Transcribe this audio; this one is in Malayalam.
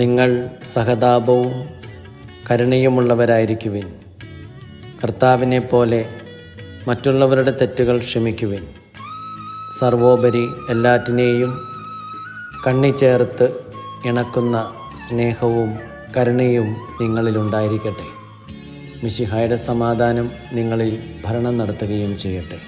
നിങ്ങൾ സഹതാപവും കരുണയുമുള്ളവരായിരിക്കുവിൻ. കർത്താവിനെ പോലെ മറ്റുള്ളവരുടെ തെറ്റുകൾ ക്ഷമിക്കുവിൻ. സർവോപരി എല്ലാറ്റിനെയും കണ്ണി ചേർത്ത് ഇണക്കുന്ന സ്നേഹവും കരുണയും നിങ്ങളിലുണ്ടായിരിക്കട്ടെ മിശിഹായുടെ സമാധാനം നിങ്ങളിൽ ഭരണം നടത്തുകയും ചെയ്യട്ടെ.